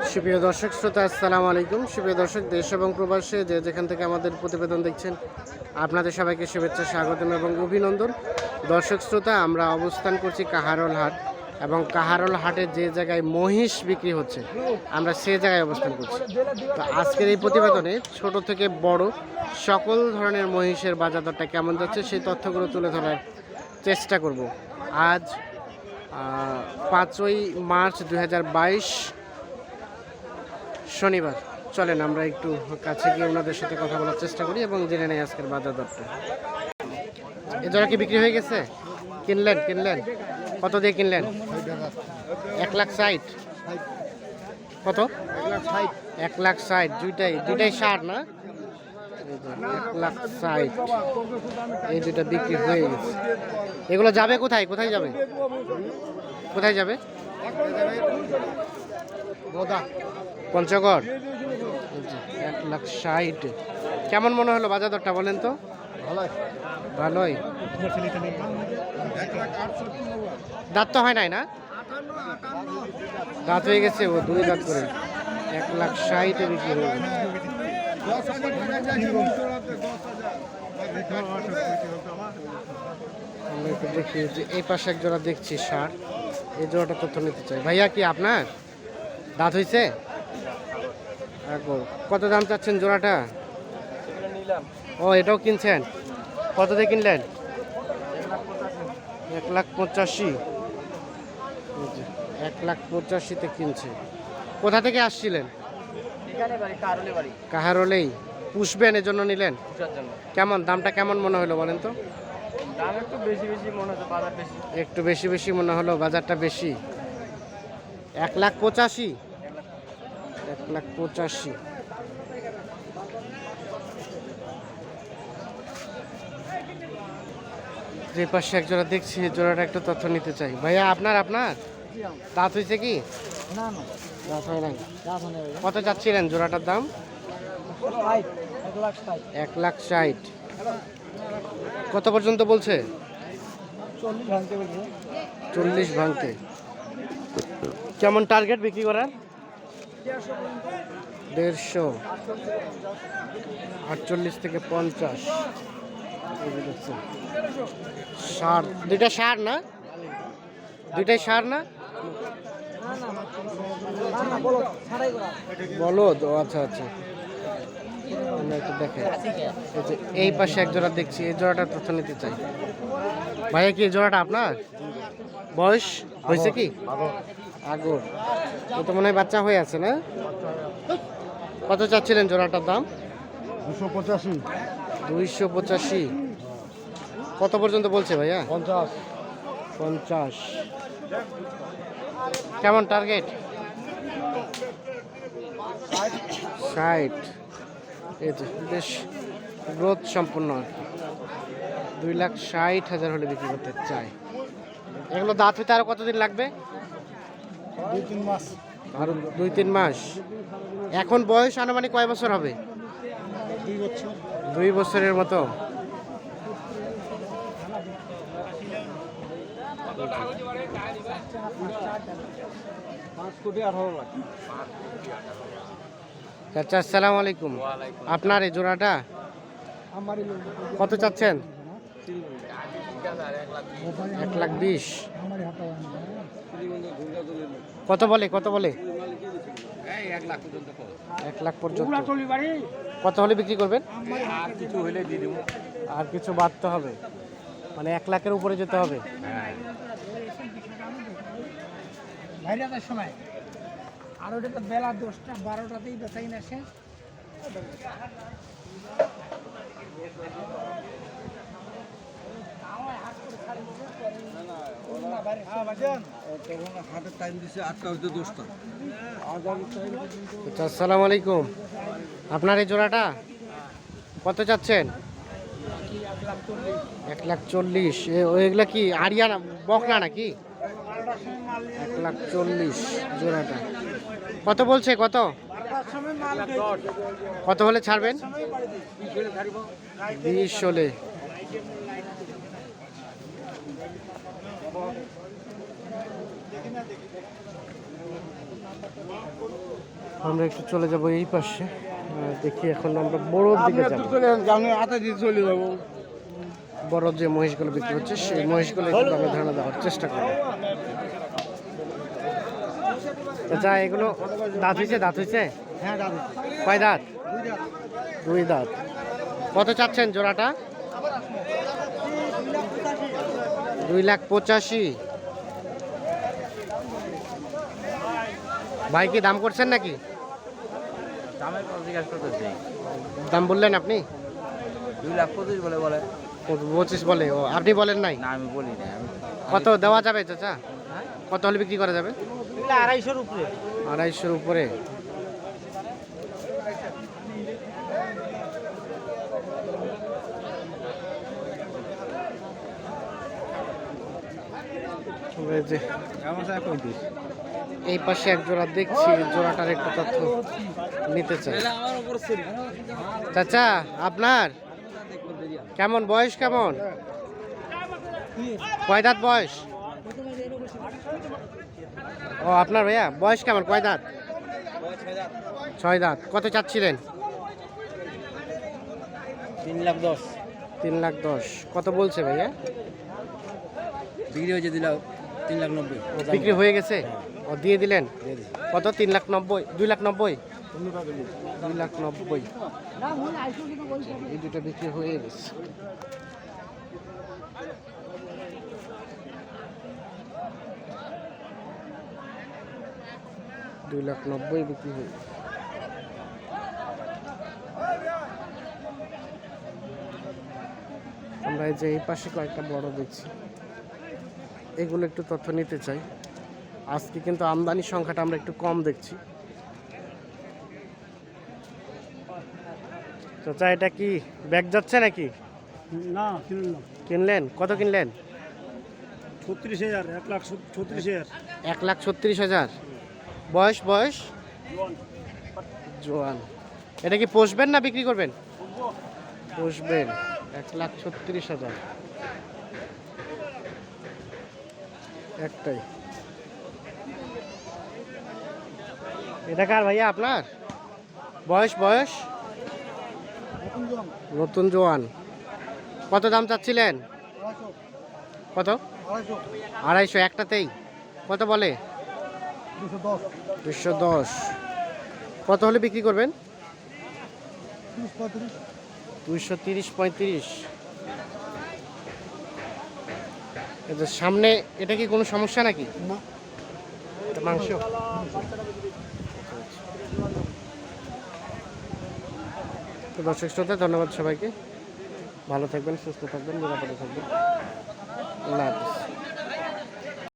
সুপ্রিয় দর্শক, শ্রোতা, আসসালামু আলাইকুম। সুপ্রিয় দর্শক, দেশ এবং প্রবাসে যে যেখান থেকে আমাদের প্রতিবেদন দেখছেন, আপনাদের সবাইকে শুভেচ্ছা, স্বাগতম এবং অভিনন্দন। দর্শক, শ্রোতা, আমরা অবস্থান করছি কাহারল হাট এবং কাহারল হাটে যে জায়গায় মহিষ বিক্রি হচ্ছে, আমরা সে জায়গায় অবস্থান করছি। তো আজকের এই প্রতিবেদনে ছোট থেকে বড় সকল ধরনের মহিষের বাজার দরটা কেমন যাচ্ছে, সেই তথ্যগুলো তুলে ধরার চেষ্টা করব। আজ পাঁচই মার্চ দু হাজার বাইশ শনিবার। চলেন, আমরা একটু কাছে গিয়ে ওনাদের সাথে কথা বলার চেষ্টা করি এবং জেনে নেই আজকের বাজার দরটা। এ কি বিক্রি হয়ে গেছে? কিনলেন কিনলেন? কত দিয়ে কিনলেন? এক লাখ ষাট। কত? এক লাখ ষাট। দুইটাই দুইটাই ষাট না? এক লাখ এই বিক্রি হয়ে গেছে। এগুলো যাবে কোথায়? কোথায় যাবে? কোথায় যাবে? পঞ্চগড়। এক লাখ ষাট। কেমন মনে হলো বাজার দরটা বলেন তো? ভালোই। দাঁত তো হয় নাই না? দাঁত হয়ে গেছে ও দুই দাঁত করে। এক লাখ ষাটে বিক্রি হয়ে দেখি যে এই পাশে এক জোড়া দেখছি সার এই জোড়াটা তথ্য নিতে চাই। ভাইয়া কি আপনার? দাঁত হয়েছে। কত দাম চাচ্ছেন জোড়াটা? ও এটাও কিনছেন? কত দিয়ে কিনলেন? এক লাখ পঁচাশি। এক লাখ পঁচাশিতে কিনছে। কোথা থেকে আসছিলেন? কাহারলেই। পুষবেন এজন্য নিলেন? কেমন দামটা কেমন মনে হলো বলেন তো? দাম একটু বেশি বেশি মনে হচ্ছে বাজার বেশি। একটু বেশি বেশি মনে হলো বাজারটা বেশি। এক লাখ পঁচাশি। এক লাখ পঁচাশি। যে পাশে এক জোড়া দেখছি জোড়াটা একটু তথ্য নিতে চাই। ভাইয়া আপনার আপনার? দাঁত হয়েছে কি? দাঁত হয় নাই। কত যাচ্ছিলেন জোড়াটার দাম? এক লাখ ষাট। কত পর্যন্ত বলছে। চল্লিশ ভাঙতে। কেমন টার্গেট বিক্রি করার? দেড়শো। আটচল্লিশ থেকে পঞ্চাশ। ষাট। দুইটা সার না? দুইটাই সার না? না না বলো আচ্ছা আচ্ছা। আমরা একটু দেখে এই এই পাশে এক জোড়া দেখছি এই জোড়াটা তথ্য নিতে চাই। ভাইয়া কি এই জোড়াটা আপনার? বয়স? হয়েছে কি? আগর ও তো মনে হয় বাচ্চা হয়ে আছে না? কত চাচ্ছিলেন জোড়াটার দাম? দুশো পঁচাশি। দুইশো পঁচাশি। কত পর্যন্ত বলছে ভাইয়া? পঞ্চাশ। পঞ্চাশ। কেমন টার্গেট? ষাট। এই যে বেশ গ্রোথ সম্পূর্ণ আর কি দুই লাখ ষাট হাজার হলে বিক্রি করতে চাই এগুলো দাঁত হইতে আরও কতদিন লাগবে? দুই তিন মাস। আরও দুই তিন মাস। এখন বয়স আনুমানিক কয় বছর হবে? দুই বছর। দুই বছরের মতো। চাচা আসসালামু আলাইকুম। আপনার এই জোড়াটা? কত চাচ্ছেন? এক লাখ বিশ। কত বলে কত বলে? এক লাখ পর্যন্ত এক লাখ পর্যন্ত। কত হলে বিক্রি করবেন? আর কিছু হইলে দিয়ে দেবো। আর কিছু বাড়তে হবে। মানে এক লাখের উপরে যেতে হবে। বাইরেটার সময়। আর ওটা তো বেলা দশটা বারোটাতেই বেচাই না শেষ আচ্ছা আসসালামু আলাইকুম। আপনার এই জোড়াটা কত চাচ্ছেন? এক লাখ চল্লিশ। এ- ও, এগুলা কি আরিয়ানা বকনা নাকি? এক লাখ চল্লিশ জোড়াটা। কত বলছে, কত? কত হলে ছাড়বেন? বিশ হলে। আমরা একটু চলে যাব এই পাশে। দেখি এখন আমরা বড় দিকে যাব। আমি হাতে দিয়ে চলে যাব। বড় যে মহিষগুলো বিক্রি হচ্ছে সেই মহিষগুলো একটু দামে ধারণা দেওয়ার চেষ্টা করব। আচ্ছা এগুলো দাঁত হয়েছে দাঁত হয়েছে? হ্যাঁ দাদা কয় দাঁত? দুই দাঁত। কত চাচ্ছেন জোড়াটা? দুই লাখ পঁচাশি। ভাই কি দাম করছেন নাকি? দাম বললেন আপনি? দুই লাখ পঁচিশ বলে বলে। পঁচিশ বলে। ও আপনি বলেন নাই? না আমি বলি না কত দেওয়া যাবে চাচা? কত হলে বিক্রি করা যাবে? আড়াইশোর উপরে। আড়াইশোর উপরে তবে যে আমার সাথে পঁয়ত্রিশ এই পাশে এক জোড়া দেখছি জোড়াটার একটু তথ্য নিতে চাই। চাচা আপনার? কেমন বয়স কেমন? কয় দাঁত বয়স? ও আপনার ভাইয়া বয়স কেমন কয় দাঁত? ছয় দাঁত। কত চাচ্ছিলেন? তিন লাখ দশ। তিন লাখ দশ। কত বলছে ভাইয়া? বিক্রি হয়েছে দিলাম তিন লাখ নব্বই। বিক্রি হয়ে গেছে? ও দিয়ে দিলেন? কত? তিন লাখ নব্বই? দুই লাখ নব্বই? দুই লাখ নব্বই। এই দুটো বিক্রি হয়ে গেছে। দুই লাখ নব্বই বিক্রি হয়ে। আমরা এই যে এই পাশে কয়েকটা বড় দেখছি। এগুলো একটু তথ্য নিতে চাই। আজকে কিন্তু আমদানি সংখ্যাটা আমরা একটু কম দেখছি। চাচা এটা কি ব্যাগ যাচ্ছে নাকি? না কিনলাম। কিনলেন? কত কিনলেন? ছত্রিশ হাজার এক লাখ ছত্রিশ হাজার। এক লাখ ছত্রিশ হাজার। বয়স বয়স? জোয়ান। এটা কি পোষবেন না বিক্রি করবেন? পোষবেন। এক লাখ ছত্রিশ হাজার। একটাই। এটা কার ভাইয়া আপনার? বয়স বয়স? নতুন জোয়ান। কত দাম চাচ্ছিলেন? কত? আড়াইশো, একটাতেই। কত বলে? দুশো দশ। কত হলে বিক্রি করবেন? দুইশো তিরিশ পঁয়ত্রিশ এটা সামনে এটা কি কোনো সমস্যা নাকি? মাংস? তো দর্শক শ্রোতা ধন্যবাদ সবাইকে। ভালো থাকবেন সুস্থ থাকবেন নিরাপদে থাকবেন। আল্লাহ হাফিজ।